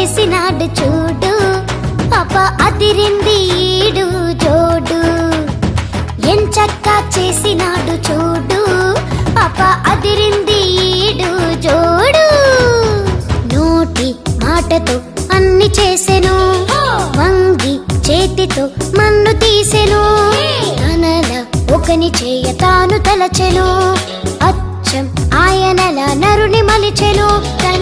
చేసినాడు చూడు. పాప అదిరింది ఈడు జోడు. ఎంచక్క చేసినాడు చూడు. పాప అదిరింది ఈడు జోడు. నోటి మాటతో అన్ని చేసెను. వంగి చేతితో మన్ను తీసెను. తనల ఒకని చేయ తాను తలచెను. అచ్చం ఆయనల నరుని మలిచెను. తన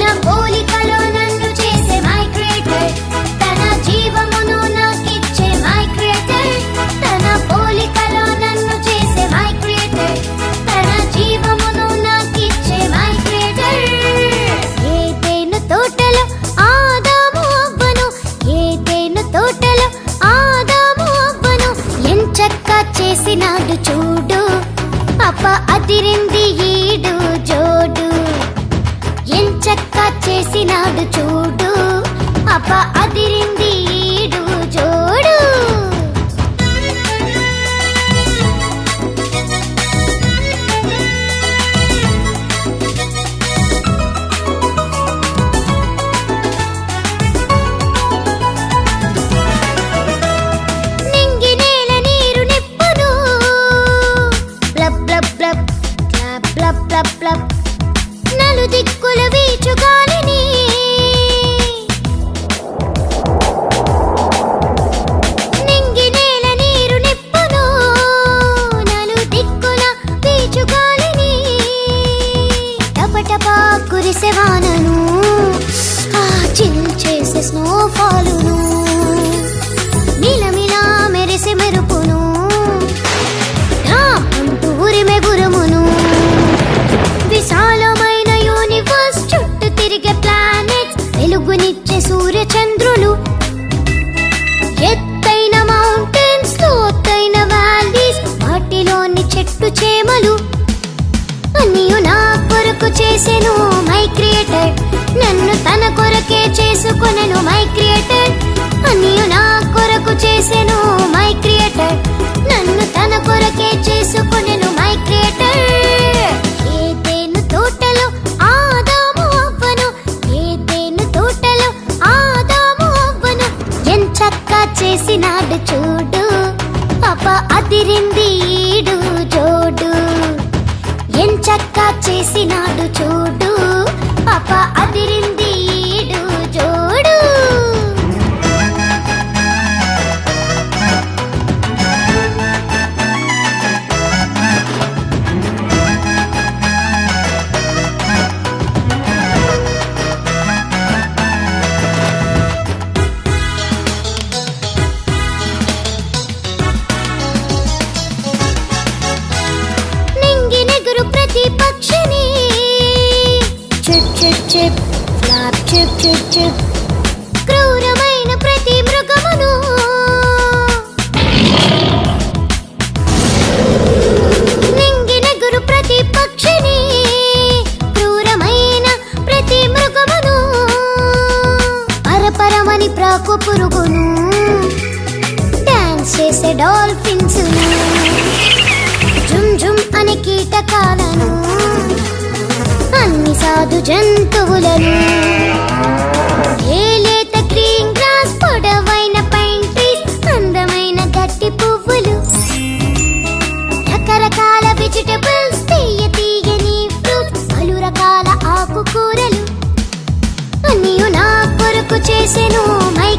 తోటలో ఆదాము అవ్వను. ఎంచక్క చేసినాడు చూడు. అప్ప అదిరింది ఈడు జోడు. ఎంచక్క చేసినాడు చూడు. అప్ప అదిరింది ఈడు జోడు. దిక్కుల వీచు గాలిని నింగి నేల నీరు నిప్పును నలు దిక్కుల వీచు గాలిని టపటపా కురిసె వానను ఆ చిల్ చేసే స్నోఫాలును सूर्यचंद्र పాప అదిరింది ఈడు జోడు. ఎంచక్క చేసినాడు చూడు. పాప అదిరింది chip flop chip chip chip క్రూరమైన ప్రతి మృగమును నింగి గురు ప్రతి పక్షిని క్రూరమైన ప్రతి మృగమును పరపరమని ప్రాకు పురుగును డాన్స్ చేసే డాల్ఫిన్స్ జుమ్ జుమ్ అని కీటకాలను అన్ని సాధు జంతువులను. ఏ లేత గ్రీన్ గ్రాస్ పొడవైన పైన్ ట్రీస్ అందమైన గట్టి పువ్వులు. రకరకాల వెజిటబుల్స్ తీయ తీయని ఫ్రూట్స్ పలు రకాల ఆకుకూరలు. అనియు నా కొరకు చేసెను మై